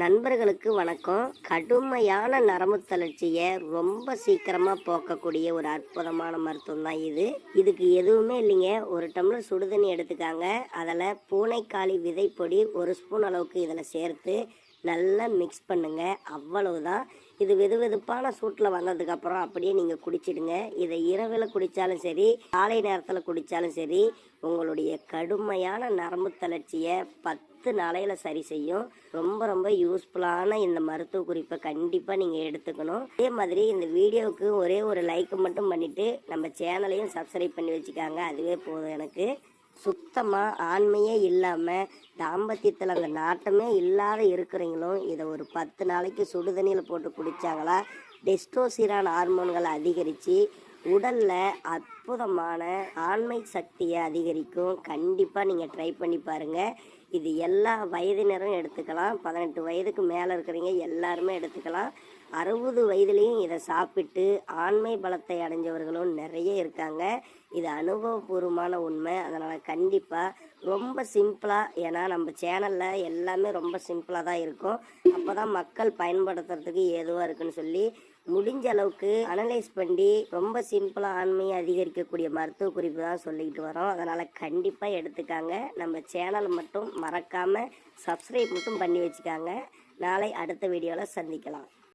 நண்பர்களுக்கு வணக்கம். கடுமையான நரம்பு தளர்ச்சியை ரொம்ப சீக்கிரமாக போக்கக்கூடிய ஒரு அற்புதமான மருத்துவம் தான் இது. இதுக்கு எதுவுமே இல்லைங்க. ஒரு டம்ளர் சுடுதண்ணி எடுத்துக்காங்க. அதில் பூனைக்காளி விதைப்பொடி ஒரு ஸ்பூன் அளவுக்கு இதில் சேர்த்து நல்லா மிக்ஸ் பண்ணுங்க. அவ்வளவுதான். இது வெது வெதுப்பான சூட்டில் வந்ததுக்கப்புறம் அப்படியே நீங்கள் குடிச்சிடுங்க. இதை இரவில் குடித்தாலும் சரி காலை நேரத்தில் குடித்தாலும் சரி உங்களுடைய கடுமையான நரம்பு தளர்ச்சியை பத்து நாளையில் சரி செய்யும். ரொம்ப ரொம்ப யூஸ்ஃபுல்லான இந்த மருத்துவ குறிப்பை கண்டிப்பாக நீங்கள் எடுத்துக்கணும். அதே மாதிரி இந்த வீடியோவுக்கு ஒரே ஒரு லைக் மட்டும் பண்ணிவிட்டு நம்ம சேனலையும் சப்ஸ்கிரைப் பண்ணி வச்சுக்காங்க. அதுவே போதும் எனக்கு. சுத்தமாக ஆண்மையே இல்லாமல் தாம்பத்தியத்தில் அந்த நாட்டமே இல்லாத இருக்கிறவங்களும் இதை ஒரு பத்து நாளைக்கு சுடுதண்ணியில் போட்டு குடித்தாங்களா டெஸ்டோசிரான் ஹார்மோன்களை அதிகரித்து உடலில் அற்புதமான ஆண்மை சக்தியை அதிகரிக்கும். கண்டிப்பாக நீங்கள் ட்ரை பண்ணி பாருங்கள் இது எல்லா வயதினரும் எடுத்துக்கலாம். பதினெட்டு வயதுக்கு மேலே இருக்கிறவங்க எல்லாருமே எடுத்துக்கலாம். அறுபது வயதுலேயும் இதை சாப்பிட்டு ஆண்மை பலத்தை அடைஞ்சவர்களும் நிறைய இருக்காங்க. இது அனுபவபூர்வமான உண்மை. அதனால் கண்டிப்பாக ரொம்ப சிம்பிளாக ஏன்னா நம்ம சேனலில் எல்லாமே ரொம்ப சிம்பிளாக தான் இருக்கும். அப்போ தான் மக்கள் பயன்படுத்துறதுக்கு ஏதுவாக இருக்குன்னு சொல்லி முடிஞ்ச அளவுக்கு அனலைஸ் பண்ணி ரொம்ப சிம்பிளாக ஆண்மையை அதிகரிக்கக்கூடிய மருத்துவ குறிப்பு தான் சொல்லிக்கிட்டு வரோம். அதனால் கண்டிப்பாக எடுத்துக்காங்க. நம்ம சேனல் மட்டும் மறக்காமல் சப்ஸ்கிரைப் மட்டும் பண்ணி வச்சுக்காங்க. நாளை அடுத்த வீடியோவில் சந்திக்கலாம்.